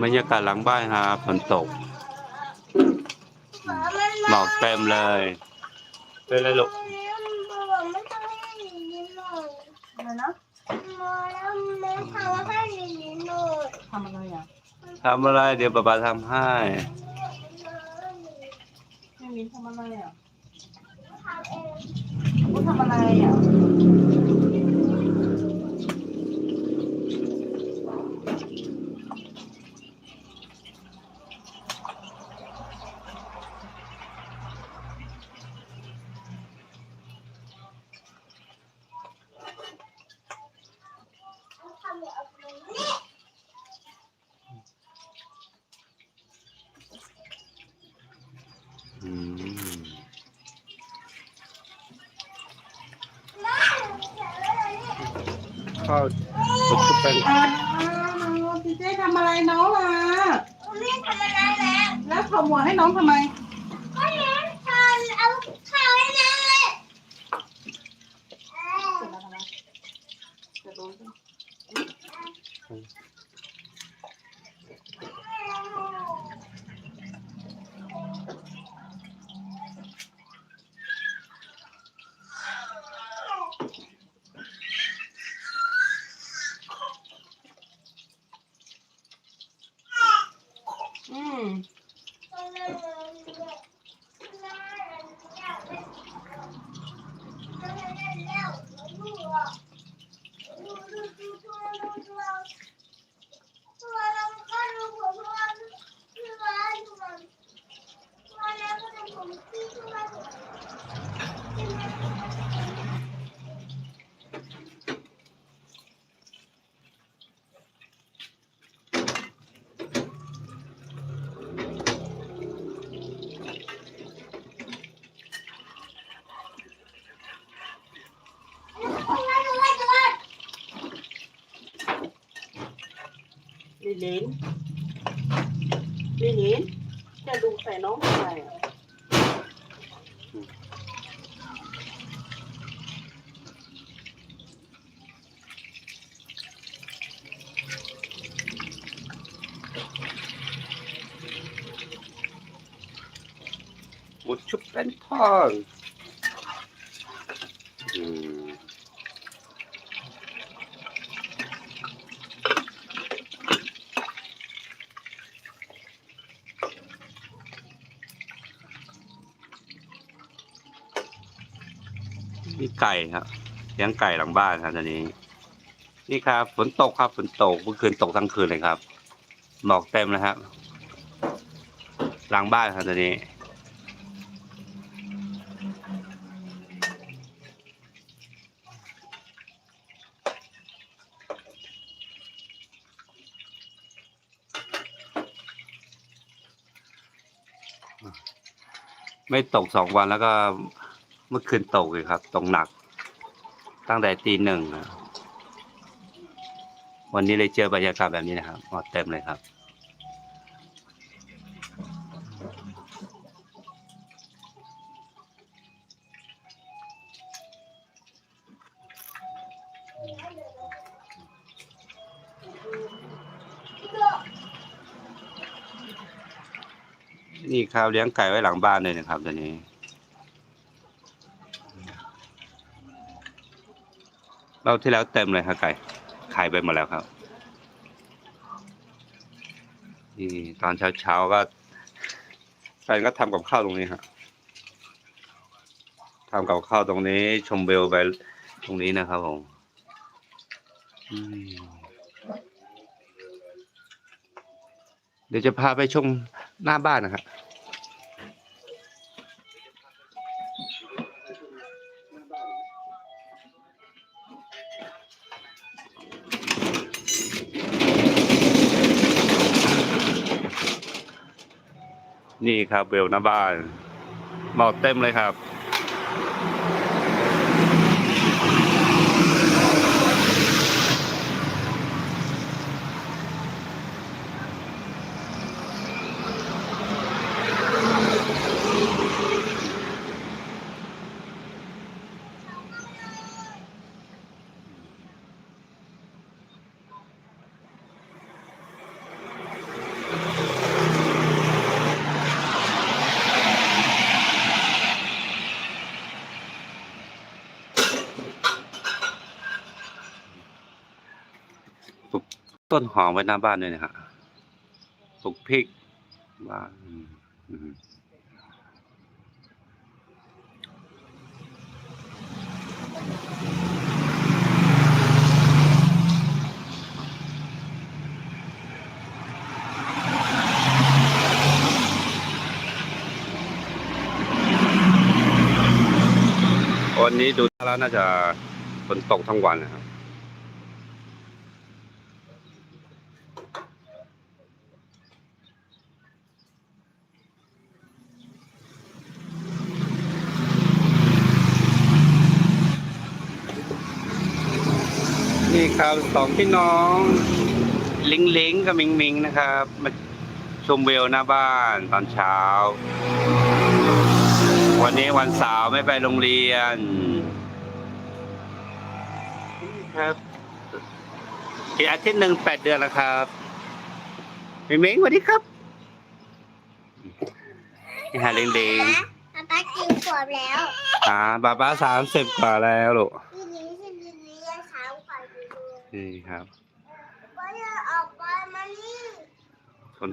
บรรยากาศหลังบ้านครับฝนตกหมอกเต็มเลย เป็นไรลูกอะไรนะทำอะไรอะทำอะไร เดี๋ยวป๊าป๊าทำให้แม่มิ้นทำอะไรอะว่าทำอะไรอะ ข้าวสุกชุบเป็นอ่าน้องพี่เจ๊ทำอะไรน้องล่ะแล้วขอหมวกให้น้องทำไมจะโดนใช่ไหมอืม ลิลินลิลินจะดูใส่น้องทำไมอะหมูชุบเป็นทองอืม นี่ไก่ครับเลี้ยงไก่หลังบ้านครับตอนนี้ นี่ครับฝนตกครับฝนตกเมื่อคืนตกทั้งคืนเลยครับหมอกเต็มนะครับ หลังบ้านครับตอนนี้ไม่ตกสองวันแล้วก็ เมื่อคืนตกเลยครับ ตกหนัก ตั้งแต่ตีหนึ่งวันนี้เลยเจอบรรยากาศแบบนี้นะครับหมดเต็มเลยครับ นี่ครับเลี้ยงไก่ไว้หลังบ้านเลยนะครับตอนนี้ เราที่แล้วเต็มเลยครับไก่ขายไปหมดแล้วครับนี่ตอนเช้าๆก็แฟนก็ทำกับข้าวตรงนี้ครับทำกับข้าวตรงนี้ชมวิวไปตรงนี้นะครับผมเดี๋ยวจะพาไปชมหน้าบ้านนะครับ นี่ครับเวลหน้าบ้านหมอกเต็มเลยครับ ต้นหอมไว้หน้าบ้านด้วยนะฮะปลูกพริกบ้านอือืมวันนี้ดูแล้วน่าจะฝนตกทั้งวันนะครับ นี่ครับสองพี่น้องลิงลิงกับมิงมิงนะครับ มาชมวิวหน้าบ้านตอนเช้า วันนี้วันเสาร์ไม่ไปโรงเรียนนี่ครับอีกอาทิตย์หนึ่งแปดเดือนแล้วครับมิงมิงสวัสดีครับนี่ฮะลิงลิงป๊าป๊ากินขวบแล้วอ่าบาบ้าสามสิบกว่าแล้วลูก ทีนี้ทีนี้ยังสาวกว่าอยู่เลย นี่ครับก็จะออกไปมานี่คน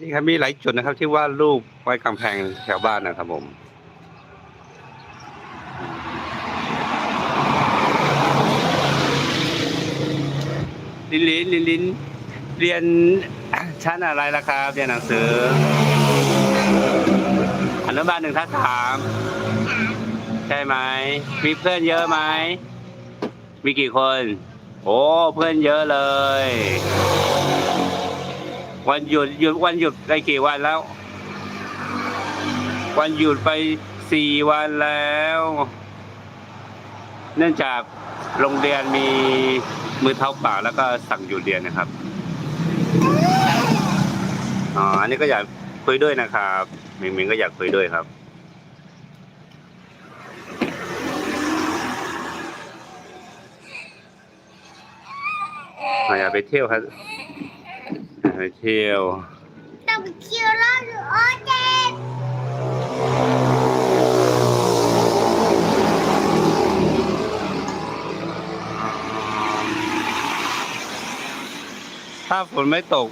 นี่ครับมีหลายจุดนะครับ ที่วาดรูปไว้กำแพงแถวบ้านนะครับผมลินลินลินลินเรียน ชั้นอะไรล่ะครับเรียนหนังสืออนุบาลหนึ่งทักสามใช่ไหมมีเพื่อนเยอะไหมมีกี่คน โอ้เพื่อนเยอะเลย วันหยุดหยุดวันหยุดได้กี่วันแล้ว วันหยุดไปสี่วันแล้ว เนื่องจากโรงเรียนมีมือเท้าเปล่าแล้วก็สั่งหยุดเรียนนะครับ อ๋อ อั นนี้ก็อยากคุยด้วยนะครับมิงมิงก็อยากคุยด้วยครับ อยากไปเที่ยวครับอยากไปเที่ยวต้องคิวรออยู่โอเจ็บถ้าฝนไม่ตก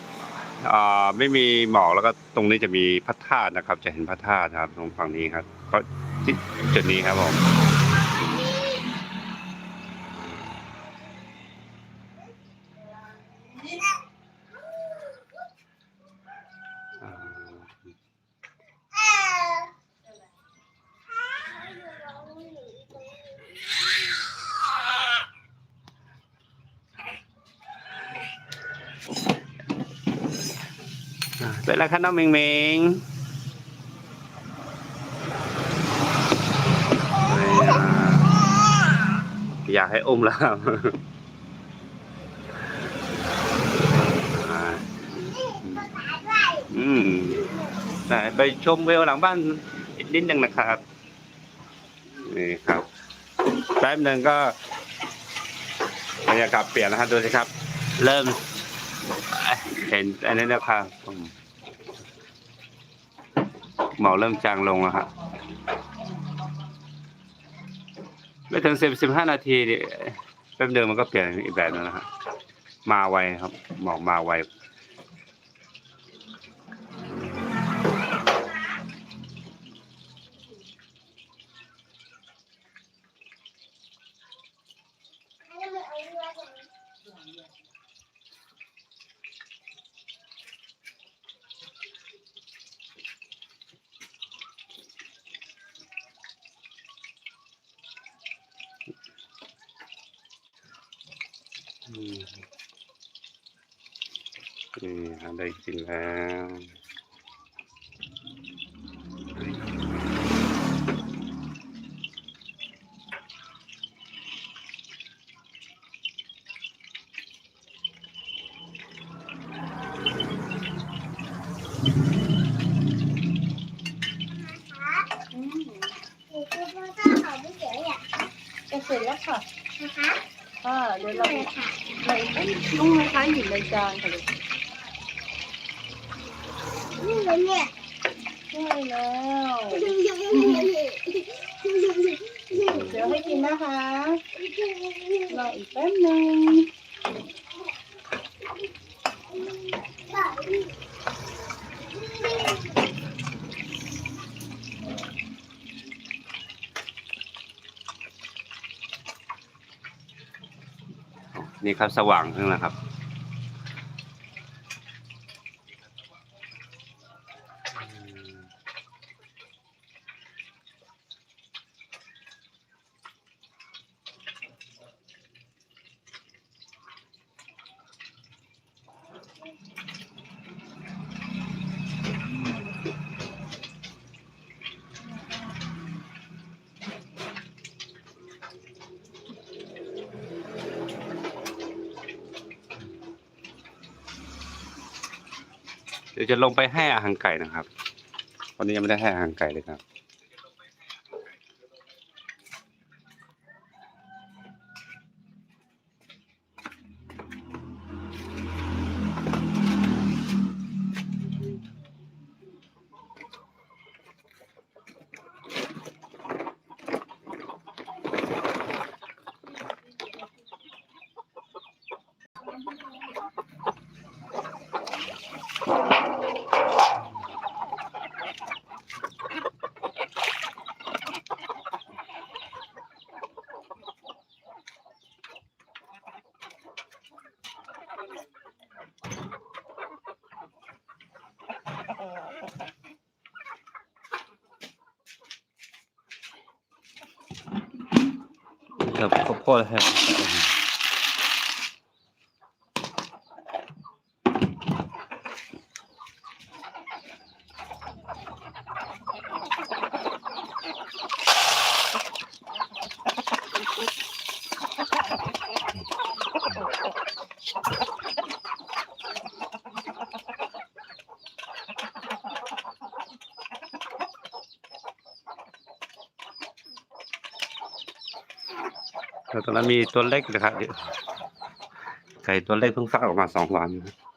อ่าไม่มีหมอกแล้วก็ตรงนี้จะมีพระธาตุนะครับ จะเห็นพระธาตุนะครับ ตรงฝั่งนี้ครับก็ที่จุดนี้ครับผมอ่า เออ อ่า เป็นไรครับน้องมิงมิงไม่อ่าอยากให้อุ้มแล้วครับอืมไปชมวิวหลังบ้านนิดนึงนะครับนี่ครับแป๊บหนึ่งก็บรรยากาศเปลี่ยนแล้วครับดูสิครับ เริ่มเห็นอันนี้แล้วครับ หมอกเริ่มจางลงแล้วครับไม่ถึงสิบสิบห้านาทีนี่แป๊บเดียวมันก็เปลี่ยนอีกแบบนึงนะครับมาไวครับหมอกมาไว อันนี้มันเอาเรือตรงนี้ อืม นี่หาได้กินแล้วอืมหนูคือพ่อข้าวเขาไม่เจ๋ออะจะเสร็จแล้วค่ะนะคะค่ะเดี๋ยวเลเรายค่ะในนุ่งนะคะหยิบในจานค่ะ ลูกนี่เหรอเนี่ยใช่แล้วเดี๋ยวให้กินนะคะรออีกแป๊บหนึงนี่ครับสว่างขึ้นแล้วครับ เดี๋ยวจะลงไปให้อาหารไก่นะครับ วันนี้ยังไม่ได้ให้อาหารไก่เลยครับ ครับข้าวโพดครับแล้ว ตอนนั้นมีตัวเล็กนะครับไก่ตัวเล็กเพิ่งฟักออกมาสองวันนะ